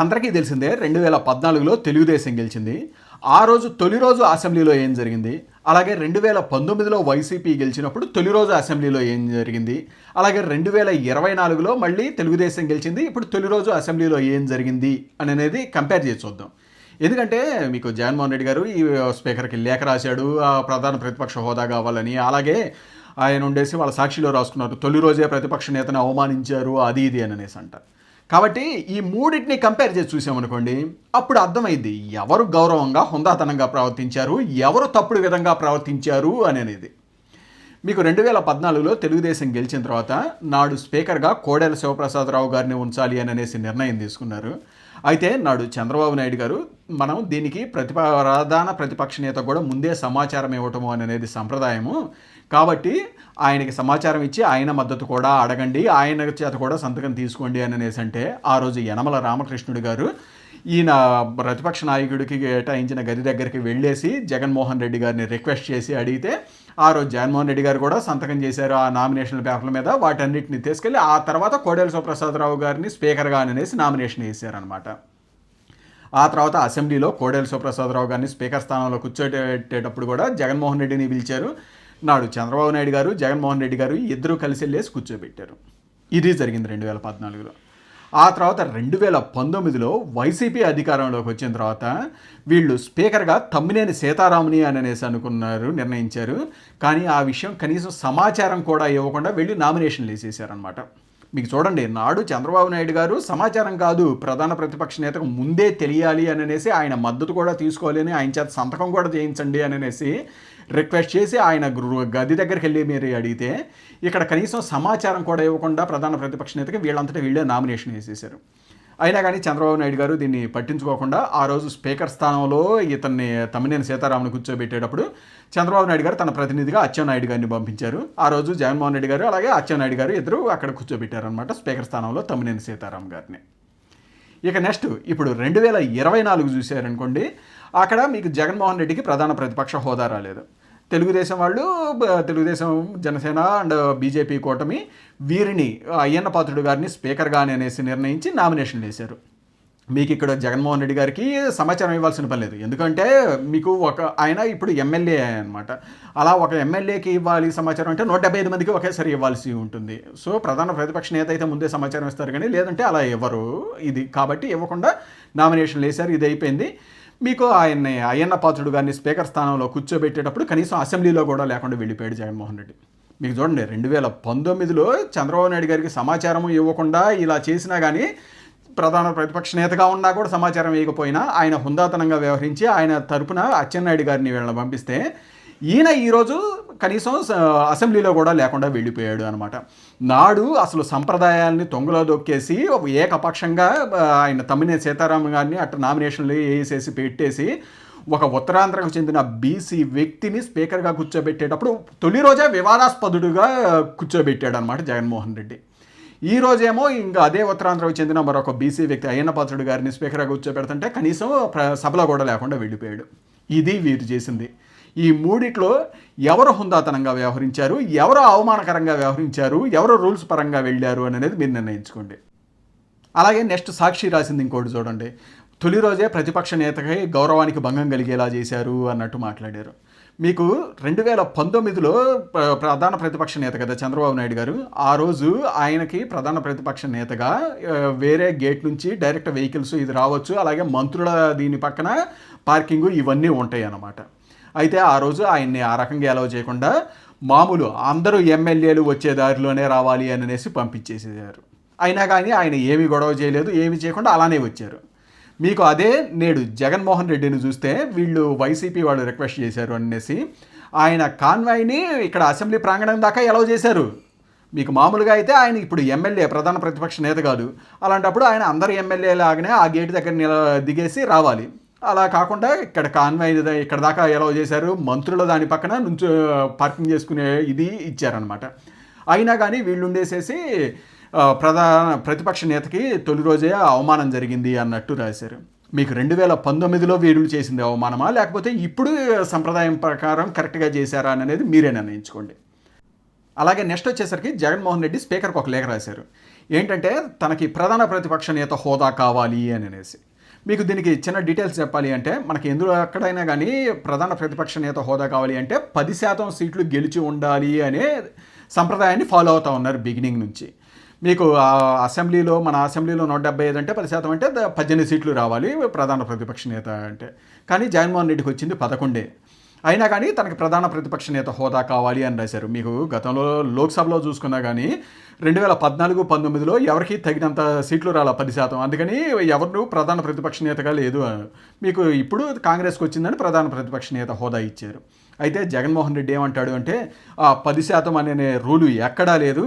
అందరికీ తెలిసిందే రెండు వేల పద్నాలుగులో తెలుగుదేశం గెలిచింది. ఆ రోజు తొలి రోజు అసెంబ్లీలో ఏం జరిగింది? అలాగే రెండు వేల పంతొమ్మిదిలో వైసీపీ గెలిచినప్పుడు తొలి రోజు అసెంబ్లీలో ఏం జరిగింది? అలాగే రెండు వేల ఇరవై నాలుగులో మళ్ళీ తెలుగుదేశం గెలిచింది. ఇప్పుడు తొలి రోజు అసెంబ్లీలో ఏం జరిగింది అని అనేది కంపేర్ చేసి చూద్దాం. ఎందుకంటే మీకు జగన్మోహన్ రెడ్డి గారు ఈ స్పీకర్కి లేఖ రాశాడు ఆ ప్రధాన ప్రతిపక్ష హోదా కావాలని. అలాగే ఆయన ఉండేసి వాళ్ళ సాక్షిలో రాసుకున్నారు తొలి రోజే ప్రతిపక్ష నేతను అవమానించారు అది ఇది అని అనేసి అంట. కాబట్టి ఈ మూడింటిని కంపేర్ చేసి చూసామనుకోండి అప్పుడు అర్థమైంది ఎవరు గౌరవంగా హుందాతనంగా ప్రవర్తించారు ఎవరు తప్పుడు విధంగా ప్రవర్తించారు అని అనేది మీకు రెండు వేల పద్నాలుగులో తెలుగుదేశం గెలిచిన తర్వాత నాడు స్పీకర్గా కోడెల శివప్రసాదరావు గారిని ఉంచాలి అని అనేసి నిర్ణయం తీసుకున్నారు. అయితే నాడు చంద్రబాబు నాయుడు గారు మనం దీనికి ప్రతిప ప్రధాన ప్రతిపక్ష నేత కూడా ముందే సమాచారం ఇవ్వటము అనేది సంప్రదాయము. కాబట్టి ఆయనకి సమాచారం ఇచ్చి ఆయన మద్దతు కూడా అడగండి ఆయన చేత కూడా సంతకం తీసుకోండి అని అనేసి అంటే ఆ రోజు యనమల రామకృష్ణుడు గారు ఈయన ప్రతిపక్ష నాయకుడికి కేటాయించిన గది దగ్గరికి వెళ్ళేసి జగన్మోహన్ రెడ్డి గారిని రిక్వెస్ట్ చేసి అడిగితే ఆ రోజు జగన్మోహన్ రెడ్డి గారు కూడా సంతకం చేశారు ఆ నామినేషన్ పేపర్ల మీద. వాటన్నిటిని తీసుకెళ్ళి ఆ తర్వాత కోడెల సుప్రసాదరావు గారిని స్పీకర్గా అనేసి నామినేషన్ వేశారనమాట ఆ తర్వాత అసెంబ్లీలో కోడెల సుప్రసాదరావు గారిని స్పీకర్ స్థానంలో కూర్చోటేటప్పుడు కూడా జగన్మోహన్ రెడ్డిని పిలిచారు. నాడు చంద్రబాబు నాయుడు గారు జగన్మోహన్ రెడ్డి గారు ఇద్దరు కలిసి వెళ్ళేసి కూర్చోబెట్టారు. ఇది జరిగింది రెండు వేల పద్నాలుగులో. ఆ తర్వాత రెండు వేల పంతొమ్మిదిలో వైసీపీ అధికారంలోకి వచ్చిన తర్వాత వీళ్ళు స్పీకర్గా తమ్మినేని సీతారాముని అని అనేసి అనుకున్నారు నిర్ణయించారు. కానీ ఆ విషయం కనీసం సమాచారం కూడా ఇవ్వకుండా వెళ్ళి నామినేషన్లు వేసేసారనమాట మీకు చూడండి నాడు చంద్రబాబు నాయుడు గారు సమాచారం కాదు ప్రధాన ప్రతిపక్ష నేతకు ముందే తెలియాలి అని అనేసి ఆయన మద్దతు కూడా తీసుకోవాలి అని ఆయన చేత సంతకం కూడా చేయించండి అని అనేసి రిక్వెస్ట్ చేసి ఆయన గది దగ్గరికి వెళ్ళి మీరు అడిగితే ఇక్కడ కనీసం సమాచారం కూడా ఇవ్వకుండా ప్రధాన ప్రతిపక్ష నేతకి వీళ్ళంతటా వీళ్ళే నామినేషన్ వేసేసారు అయినా కానీ చంద్రబాబు నాయుడు గారు దీన్ని పట్టించుకోకుండా ఆ రోజు స్పీకర్ స్థానంలో ఇతన్ని తమ్మినేని సీతారామును కూర్చోబెట్టేటప్పుడు చంద్రబాబు నాయుడు గారు తన ప్రతినిధిగా అచ్చెన్నాయుడు గారిని పంపించారు. ఆ రోజు జగన్మోహన్ రెడ్డి గారు అలాగే అచ్చెన్నాయుడు గారు ఇద్దరు అక్కడ కూర్చోబెట్టారనమాట స్పీకర్ స్థానంలో తమ్మినేని సీతారాం గారిని. ఇక నెక్స్ట్ ఇప్పుడు రెండు వేల ఇరవై నాలుగు చూశారనుకోండి అక్కడ మీకు జగన్మోహన్ రెడ్డికి ప్రధాన ప్రతిపక్ష హోదా రాలేదు. తెలుగుదేశం వాళ్ళు తెలుగుదేశం జనసేన అండ్ బీజేపీ కూటమి వీరిని అయ్యన్న పాత్రుడు గారిని స్పీకర్గా అనేసి నిర్ణయించి నామినేషన్ వేశారు. మీకు ఇక్కడ జగన్మోహన్ రెడ్డి గారికి సమాచారం ఇవ్వాల్సిన పని లేదు. ఎందుకంటే మీకు ఒక ఆయన ఇప్పుడు ఎమ్మెల్యే అనమాట అలా ఒక ఎమ్మెల్యేకి ఇవ్వాలి సమాచారం అంటే నూట డెబ్బై ఐదు మందికి ఒకేసారి ఇవ్వాల్సి ఉంటుంది. సో ప్రధాన ప్రతిపక్ష నేత అయితే ముందే సమాచారం ఇస్తారు కానీ లేదంటే అలా ఇవ్వరు. ఇది కాబట్టి ఇవ్వకుండా నామినేషన్లు వేశారు. ఇది అయిపోయింది. మీకు ఆయన్ని అయ్యన్న పాత్రుడు గారిని స్పీకర్ స్థానంలో కూర్చోబెట్టేటప్పుడు కనీసం అసెంబ్లీలో కూడా లేకుండా వెళ్ళిపోయాడు జగన్మోహన్ రెడ్డి. మీకు చూడండి రెండు వేల పంతొమ్మిదిలో చంద్రబాబు నాయుడు గారికి సమాచారం ఇవ్వకుండా ఇలా చేసినా కానీ ప్రధాన ప్రతిపక్ష నేతగా ఉన్నా కూడా సమాచారం ఇవ్వకపోయినా ఆయన హుందాతనంగా వ్యవహరించి ఆయన తరపున అచ్చెన్నాయుడు గారిని వీళ్ళని పంపిస్తే ఈయన ఈరోజు కనీసం అసెంబ్లీలో కూడా లేకుండా వెళ్ళిపోయాడు అనమాట నాడు అసలు సంప్రదాయాల్ని తొంగలో దొక్కేసి ఒక ఏకపక్షంగా ఆయన తమ్మినే సీతారాం గారిని అట్లా నామినేషన్లు వేసేసి పెట్టేసి ఒక ఉత్తరాంధ్రకు చెందిన బీసీ వ్యక్తిని స్పీకర్గా కూర్చోబెట్టేటప్పుడు తొలి రోజే వివాదాస్పదుడుగా కూర్చోబెట్టాడు అనమాట జగన్మోహన్ రెడ్డి. ఈ రోజేమో ఇంకా అదే ఉత్తరాంధ్రకు చెందిన మరొక బీసీ వ్యక్తి అయ్యన్న పాత్రుడు గారిని స్పీకర్గా కూర్చోబెడుతుంటే కనీసం ప్ర- సభలో కూడా లేకుండా వెళ్ళిపోయాడు. ఇది వీరు చేసింది. ఈ మూడిట్లో ఎవరు హుందాతనంగా వ్యవహరించారు? ఎవరు అవమానకరంగా వ్యవహరించారు? ఎవరు రూల్స్ పరంగా వెళ్ళారు అనేది మీరు నిర్ణయించుకోండి. అలాగే నెక్స్ట్ సాక్షి రాసింది ఇంకోటి చూడండి. తొలి రోజే ప్రతిపక్ష నేతకై గౌరవానికి భంగం కలిగేలా చేశారు అన్నట్టు మాట్లాడారు. మీకు రెండు వేల పంతొమ్మిదిలో ప్రధాన ప్రతిపక్ష నేత కదా చంద్రబాబు నాయుడు గారు ఆ రోజు ఆయనకి ప్రధాన ప్రతిపక్ష నేతగా వేరే గేట్ నుంచి డైరెక్ట్ వెహికల్స్ ఇది రావచ్చు అలాగే మంత్రుల దీని పక్కన పార్కింగ్ ఇవన్నీ ఉంటాయి అన్నమాట అయితే ఆ రోజు ఆయన్ని ఆ రకంగా అలవ్ చేయకుండా మామూలు అందరూ ఎమ్మెల్యేలు వచ్చే దారిలోనే రావాలి అని అనేసి పంపించేసేసారు. అయినా కానీ ఆయన ఏమీ గొడవ చేయలేదు ఏమీ చేయకుండా అలానే వచ్చారు. మీకు అదే నేడు జగన్మోహన్ రెడ్డిని చూస్తే వీళ్ళు వైసీపీ వాళ్ళు రిక్వెస్ట్ చేశారు అనేసి ఆయన కాన్వాయ్ని ఇక్కడ అసెంబ్లీ ప్రాంగణం దాకా ఎలవ్ చేశారు. మీకు మామూలుగా అయితే ఆయన ఇప్పుడు ఎమ్మెల్యే ప్రధాన ప్రతిపక్ష నేత కాదు. అలాంటప్పుడు ఆయన అందరు ఎమ్మెల్యే లాగానే ఆ గేట్ దగ్గర నిల దిగేసి రావాలి. అలా కాకుండా ఇక్కడ కాన్వాయ్ ఇక్కడ దాకా ఎలా చేశారు. మంత్రుల దాని పక్కన నుంచి పార్కింగ్ చేసుకునే ఇది ఇచ్చారనమాట అయినా కానీ వీళ్ళు ఉండేసేసి ప్రధాన ప్రతిపక్ష నేతకి తొలి రోజే అవమానం జరిగింది అన్నట్టు రాశారు. మీకు రెండు వేల పంతొమ్మిదిలో వీరులు చేసింది అవమానమా? లేకపోతే ఇప్పుడు సంప్రదాయం ప్రకారం కరెక్ట్గా చేశారా అనేది మీరే నిర్ణయించుకోండి. అలాగే నెక్స్ట్ వచ్చేసరికి జగన్మోహన్ రెడ్డి స్పీకర్కి ఒక లేఖ రాశారు. ఏంటంటే తనకి ప్రధాన ప్రతిపక్ష నేత హోదా కావాలి అని అనేసి. మీకు దీనికి చిన్న డీటెయిల్స్ చెప్పాలి అంటే మనకి ఎందులో ఎక్కడైనా కానీ ప్రధాన ప్రతిపక్ష నేత హోదా కావాలి అంటే పది శాతం సీట్లు గెలిచి ఉండాలి అనే సంప్రదాయాన్ని ఫాలో అవుతా ఉన్నారు బిగినింగ్ నుంచి. మీకు అసెంబ్లీలో మన అసెంబ్లీలో నూట డెబ్బై ఐదు అంటే పది శాతం అంటే పద్దెనిమిది సీట్లు రావాలి ప్రధాన ప్రతిపక్ష నేత అంటే. కానీ జగన్మోహన్ రెడ్డికి వచ్చింది పదకొండే. అయినా కానీ తనకి ప్రధాన ప్రతిపక్ష నేత హోదా కావాలి అని రాశారు. మీకు గతంలో లోక్సభలో చూసుకున్నా కానీ రెండు వేల పద్నాలుగు పంతొమ్మిదిలో ఎవరికి తగినంత సీట్లు రాల పది శాతం. అందుకని ఎవరు ప్రధాన ప్రతిపక్ష నేతగా లేదు. మీకు ఇప్పుడు కాంగ్రెస్కి వచ్చిందని ప్రధాన ప్రతిపక్ష నేత హోదా ఇచ్చారు. అయితే జగన్మోహన్ రెడ్డి ఏమంటాడు అంటే ఆ పది శాతం అనే రూలు ఎక్కడా లేదు.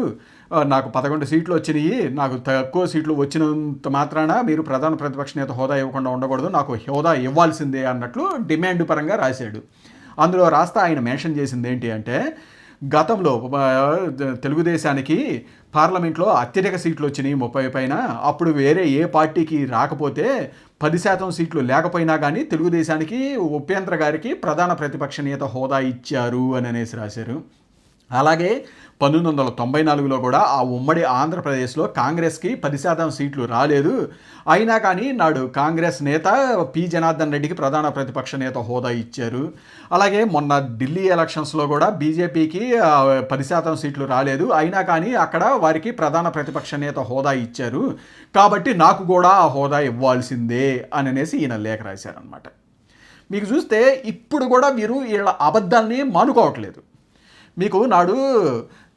నాకు పదకొండు సీట్లు వచ్చినాయి నాకు తక్కువ సీట్లు వచ్చినంత మాత్రాన మీరు ప్రధాన ప్రతిపక్ష నేత హోదా ఇవ్వకుండా ఉండకూడదు నాకు హోదా ఇవ్వాల్సిందే అన్నట్లు డిమాండ్ పరంగా రాశాడు. అందులో రాస్తా ఆయన మెన్షన్ చేసింది ఏంటి అంటే గతంలో తెలుగుదేశానికి పార్లమెంట్లో అత్యధిక సీట్లు వచ్చినాయి ముప్పై పైన. అప్పుడు వేరే ఏ పార్టీకి రాకపోతే పది శాతం సీట్లు లేకపోయినా కానీ తెలుగుదేశానికి ఉపేంద్ర గారికి ప్రధాన ప్రతిపక్ష నేత హోదా ఇచ్చారు అని అనేసి రాశారు. అలాగే పంతొమ్మిది వందల తొంభై నాలుగులో కూడా ఆ ఉమ్మడి ఆంధ్రప్రదేశ్లో కాంగ్రెస్కి పది శాతం సీట్లు రాలేదు. అయినా కానీ నాడు కాంగ్రెస్ నేత పి. జనార్దన్ రెడ్డికి ప్రధాన ప్రతిపక్ష నేత హోదా ఇచ్చారు. అలాగే మొన్న ఢిల్లీ ఎలక్షన్స్లో కూడా బీజేపీకి పది శాతం సీట్లు రాలేదు. అయినా కానీ అక్కడ వారికి ప్రధాన ప్రతిపక్ష నేత హోదా ఇచ్చారు. కాబట్టి నాకు కూడా ఆ హోదా ఇవ్వాల్సిందే అని అనేసి ఈయన లేఖ రాశారనమాట మీకు చూస్తే ఇప్పుడు కూడా మీరు వీళ్ళ అబద్ధాన్ని మానుకోవట్లేదు. మీకు నాడు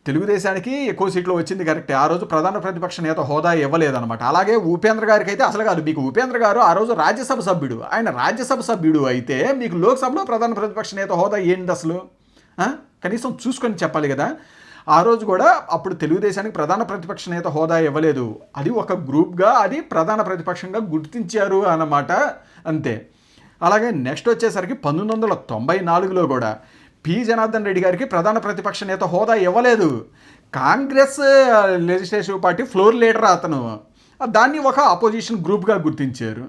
తెలుగుదేశానికి ఎక్కువ సీట్లు వచ్చింది కరెక్టే. ఆ రోజు ప్రధాన ప్రతిపక్ష నేత హోదా ఇవ్వలేదన్నమాట. అలాగే ఉపేంద్ర గారికి అయితే అసలు కాదు. మీకు ఉపేంద్ర గారు ఆ రోజు రాజ్యసభ సభ్యుడు. ఆయన రాజ్యసభ సభ్యుడు అయితే మీకు లోక్సభలో ప్రధాన ప్రతిపక్ష నేత హోదా ఏంటి అసలు? కనీసం చూసుకొని చెప్పాలి కదా. ఆ రోజు కూడా అప్పుడు తెలుగుదేశానికి ప్రధాన ప్రతిపక్ష నేత హోదా ఇవ్వలేదు. అది ఒక గ్రూప్గా అది ప్రధాన ప్రతిపక్షంగా గుర్తించారు అన్నమాట. అంతే. అలాగే నెక్స్ట్ వచ్చేసరికి పంతొమ్మిది వందల తొంభై నాలుగులో కూడా పి. జనార్దన్ రెడ్డి గారికి ప్రధాన ప్రతిపక్ష నేత హోదా ఇవ్వలేదు. Congress legislative party floor leader అతను. దాన్ని ఒక అపోజిషన్ గ్రూప్గా గుర్తించారు.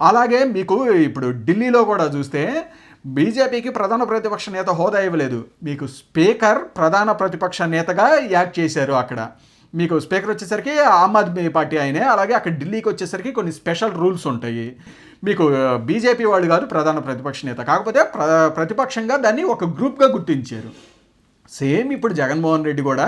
అలాగే మీకు ఇప్పుడు ఢిల్లీలో కూడా చూస్తే బీజేపీకి ప్రధాన ప్రతిపక్ష నేత హోదా ఇవ్వలేదు. మీకు స్పీకర్ ప్రధాన ప్రతిపక్ష నేతగా యాక్ట్ చేశారు అక్కడ. మీకు స్పీకర్ వచ్చేసరికి ఆమ్ ఆద్మీ పార్టీ ఆయనే. అలాగే అక్కడ ఢిల్లీకి వచ్చేసరికి కొన్ని స్పెషల్ రూల్స్ ఉంటాయి. మీకు బీజేపీ వాళ్ళు కాదు ప్రధాన ప్రతిపక్ష నేత. కాకపోతే ప్ర ప్రతిపక్షంగా దాన్ని ఒక గ్రూప్గా గుర్తించారు. సేమ్ ఇప్పుడు జగన్మోహన్ రెడ్డి కూడా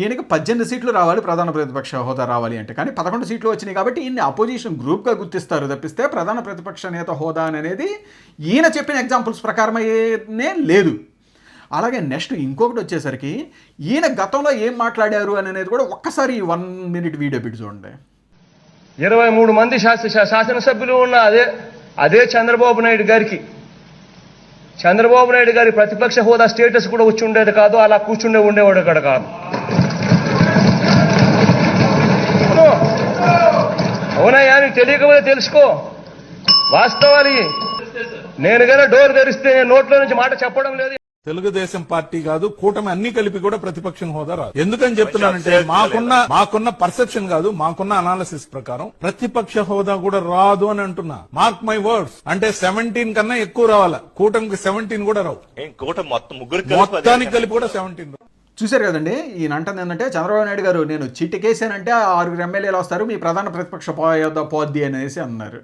ఈయనకి పద్దెనిమిది సీట్లు రావాలి ప్రధాన ప్రతిపక్ష హోదా రావాలి అంటే. కానీ పదకొండు సీట్లు వచ్చినాయి కాబట్టి ఈయన్ని అపోజిషన్ గ్రూప్గా గుర్తిస్తారు తప్పిస్తే ప్రధాన ప్రతిపక్ష నేత హోదా అనేది ఈయన చెప్పిన ఎగ్జాంపుల్స్ ప్రకారమే లేదు. అలాగే నెక్స్ట్ ఇంకొకటి వచ్చేసరికి ఈయన గతంలో ఏం మాట్లాడారు అనేది కూడా ఒక్కసారి వన్ మినిట్ వీడియో పెట్టి చూడండి. ఇరవై మూడు మంది శాస శా- శాసనసభ్యులు ఉన్న అదే అదే చంద్రబాబు నాయుడు గారికి. చంద్రబాబు నాయుడు గారి ప్రతిపక్ష హోదా స్టేటస్ కూడా వచ్చి ఉండేది కాదు అలా కూర్చుండే ఉండేవాడు అక్కడ కాదు. అవునయ్యా నీకు తెలియకపోతే తెలుసుకో. వాస్తవాలి నేను గన డోర్ తెరిస్తే నోట్లో నుంచి మాట చెప్పడం లేదు. తెలుగుదేశం పార్టీ కాదు కూటమి అన్ని కలిపి కూడా ప్రతిపక్షం హోదా రాదు. ఎందుకని చెప్తున్నానంటే మాకున్న మాకున్న పర్సెప్షన్ కాదు మాకున్న అనాలిసిస్ ప్రకారం ప్రతిపక్ష హోదా కూడా రాదు అని అంటున్నా. మార్క్ మై వర్డ్స్ అంటే సెవెంటీన్ కన్నా ఎక్కువ రావాలా? కూటమికి సెవెంటీన్ కూడా రావు. ఏం కూట మొత్తం ముగ్గురు మొత్తానికి కలిపి కూడా సెవెంటీన్ చూశారు కదండి ఈయన అంటుంది ఏంటంటే చంద్రబాబు నాయుడు గారు నేను చిటికేసానంటే ఆ ఆరుగురు ఎమ్మెల్యేలు వస్తారు మీ ప్రధాన ప్రతిపక్ష పో- పోద్ది అనేసి అన్నారు.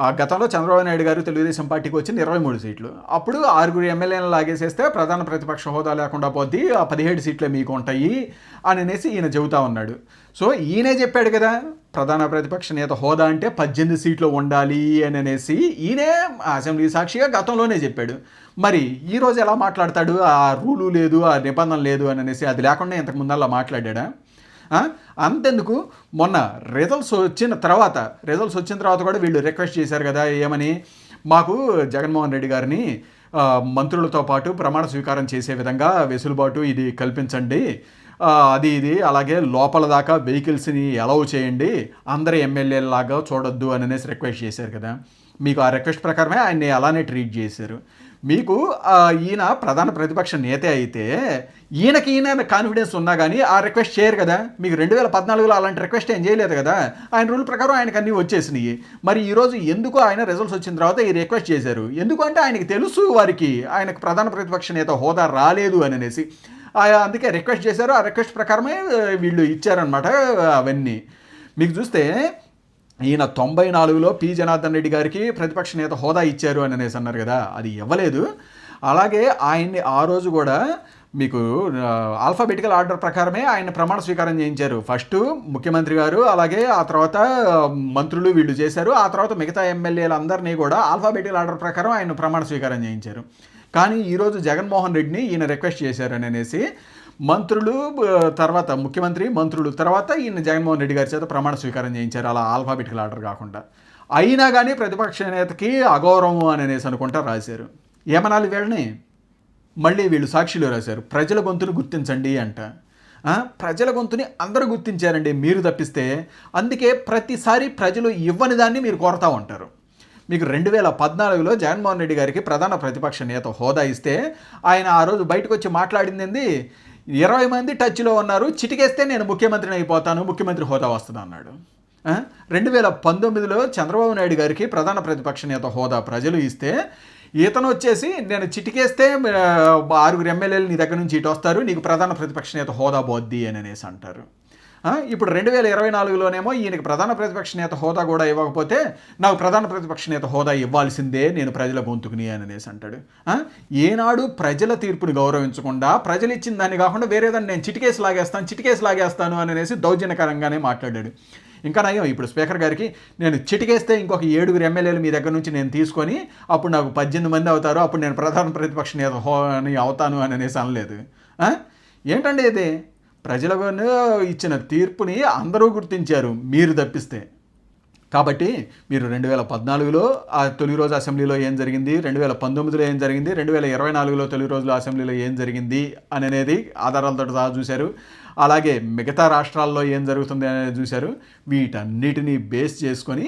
గతంలో చంద్రబాబు నాయుడు గారు తెలుగుదేశం పార్టీకి వచ్చింది ఇరవై మూడు సీట్లు. అప్పుడు ఆరుగురు ఎమ్మెల్యేలను లాగేసేస్తే ప్రధాన ప్రతిపక్ష హోదా లేకుండా పోద్ది ఆ పదిహేడు సీట్లే మీకు ఉంటాయి అని అనేసి ఈయన చెబుతా ఉన్నాడు. సో ఈయనే చెప్పాడు కదా ప్రధాన ప్రతిపక్ష నేత హోదా అంటే పద్దెనిమిది సీట్లు ఉండాలి అని అనేసి ఈయనే అసెంబ్లీ సాక్షిగా గతంలోనే చెప్పాడు. మరి ఈ రోజు ఎలా మాట్లాడతాడు? ఆ రూలు లేదు ఆ నిబంధన లేదు అని అనేసి అది లేకుండా ఇంతకు ముందల్లా మాట్లాడా అంతెందుకు? మొన్న రిజల్ట్స్ వచ్చిన తర్వాత రిజల్ట్స్ వచ్చిన తర్వాత కూడా వీళ్ళు రిక్వెస్ట్ చేశారు కదా ఏమని? మాకు జగన్మోహన్ రెడ్డి గారిని మంత్రులతో పాటు ప్రమాణ స్వీకారం చేసే విధంగా వెసులుబాటు ఇది కల్పించండి. అది ఇది అలాగే లోపల దాకా వెహికల్స్ని అలౌ చేయండి. అందరి ఎమ్మెల్యేలాగా చూడొద్దు అని అనేసి రిక్వెస్ట్ చేశారు కదా. మీకు ఆ రిక్వెస్ట్ ప్రకారమే ఆయన్ని అలానే ట్రీట్ చేశారు. మీకు ఈయన ప్రధాన ప్రతిపక్ష నేత అయితే ఈయనకి ఈయన కాన్ఫిడెన్స్ ఉన్నా కానీ ఆ రిక్వెస్ట్ చేయరు కదా. మీకు రెండు వేల పద్నాలుగులో అలాంటి రిక్వెస్ట్ ఏం చేయలేదు కదా. ఆయన రూల్ ప్రకారం ఆయనకు అన్నీ వచ్చేసినాయి. మరి ఈరోజు ఎందుకు ఆయన రిజల్ట్స్ వచ్చిన తర్వాత ఈ రిక్వెస్ట్ చేశారు? ఎందుకంటే ఆయనకి తెలుసు వారికి ఆయనకు ప్రధాన ప్రతిపక్ష నేత హోదా రాలేదు అని అనేసి. అందుకే రిక్వెస్ట్ చేశారు. ఆ రిక్వెస్ట్ ప్రకారమే వీళ్ళు ఇచ్చారనమాట అవన్నీ. మీకు చూస్తే ఈయన తొంభై నాలుగులో పి. జనార్దన్ రెడ్డి గారికి ప్రతిపక్ష నేత హోదా ఇచ్చారు అని అనేసి అన్నారు కదా అది ఇవ్వలేదు. అలాగే ఆయన్ని ఆ రోజు కూడా మీకు ఆల్ఫాబెటికల్ ఆర్డర్ ప్రకారమే ఆయన ప్రమాణ స్వీకారం చేయించారు. ఫస్ట్ ముఖ్యమంత్రి గారు అలాగే ఆ తర్వాత మంత్రులు వీళ్ళు చేశారు. ఆ తర్వాత మిగతా ఎమ్మెల్యేలందరినీ కూడా ఆల్ఫాబెటికల్ ఆర్డర్ ప్రకారం ఆయన ప్రమాణ స్వీకారం చేయించారు. కానీ ఈరోజు జగన్మోహన్ రెడ్డిని ఈయన రిక్వెస్ట్ చేశారని అనేసి మంత్రులు తర్వాత ముఖ్యమంత్రి మంత్రులు తర్వాత ఈయన జగన్మోహన్ రెడ్డి గారి చేత ప్రమాణ స్వీకారం చేయించారు. అలా ఆల్ఫాబెటికల్ ఆర్డర్ కాకుండా. అయినా కానీ ప్రతిపక్ష నేతకి అగౌరవం అని అనేసి అనుకుంటా రాశారు. ఏమనాలి వీళ్ళని? మళ్ళీ వీళ్ళు సాక్షిలో రాశారు. ప్రజల గొంతును గుర్తించండి అంట. ప్రజల గొంతుని అందరూ గుర్తించారండి. మీరు తప్పిస్తే అందుకే ప్రతిసారి ప్రజలు ఇవ్వని దాన్ని మీరు కోరుతూ ఉంటారు. మీకు రెండు వేల పద్నాలుగులో జగన్మోహన్ రెడ్డి గారికి ప్రధాన ప్రతిపక్ష నేత హోదా ఇస్తే ఆయన ఆ రోజు బయటకు వచ్చి మాట్లాడింది ఇరవై మంది టచ్లో ఉన్నారు. చిటికేస్తే నేను ముఖ్యమంత్రిని అయిపోతాను ముఖ్యమంత్రి హోదా వస్తుంది అన్నాడు. రెండు వేల పంతొమ్మిదిలో చంద్రబాబు నాయుడు గారికి ప్రధాన ప్రతిపక్ష నేత హోదా ప్రజలు ఇస్తే ఈతను వచ్చేసి నేను చిటికేస్తే ఆరుగురు ఎమ్మెల్యేలు నీ దగ్గర నుంచి ఇటు వస్తారు నీకు ప్రధాన ప్రతిపక్ష నేత హోదా పోద్ది అని అనేసి అంటారు. ఇప్పుడు రెండు వేల ఇరవై నాలుగులోనేమో ఈయనకి ప్రధాన ప్రతిపక్ష నేత హోదా కూడా ఇవ్వకపోతే నాకు ప్రధాన ప్రతిపక్ష నేత హోదా ఇవ్వాల్సిందే నేను ప్రజల గొంతుకుని అని అనేసి అంటాడు. ఏనాడు ప్రజల తీర్పుని గౌరవించకుండా ప్రజలు ఇచ్చిన దాన్ని కాకుండా వేరేదాన్ని నేను చిటికేసి లాగేస్తాను చిటికేసి లాగేస్తాను అని అనేసి దౌర్జన్యకరంగానే మాట్లాడాడు. ఇంకా నయం ఇప్పుడు స్పీకర్ గారికి నేను చిటికేస్తే ఇంకొక ఏడుగురు ఎమ్మెల్యేలు మీ దగ్గర నుంచి నేను తీసుకొని అప్పుడు నాకు పద్దెనిమిది మంది అవుతారు అప్పుడు నేను ప్రధాన ప్రతిపక్ష నేత హో అని అవుతాను అని అనేసి అనలేదు. ఏంటండి ఇది? ప్రజలకు ఇచ్చిన తీర్పుని అందరూ గుర్తించారు మీరు తప్పిస్తే. కాబట్టి మీరు రెండు వేల పద్నాలుగులో ఆ తొలి రోజు అసెంబ్లీలో ఏం జరిగింది రెండు వేల పంతొమ్మిదిలో ఏం జరిగింది రెండు వేల ఇరవై నాలుగులో తొలి రోజులో అసెంబ్లీలో ఏం జరిగింది అని అనేది ఆధారాలతో సహా చూశారు. అలాగే మిగతా రాష్ట్రాల్లో ఏం జరుగుతుంది అనేది చూశారు. వీటన్నిటినీ బేస్ చేసుకొని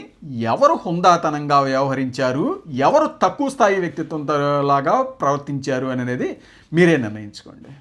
ఎవరు హుందాతనంగా వ్యవహరించారు ఎవరు తక్కువ స్థాయి వ్యక్తిత్వం లాగా ప్రవర్తించారు అనేది మీరే నిర్ణయించుకోండి.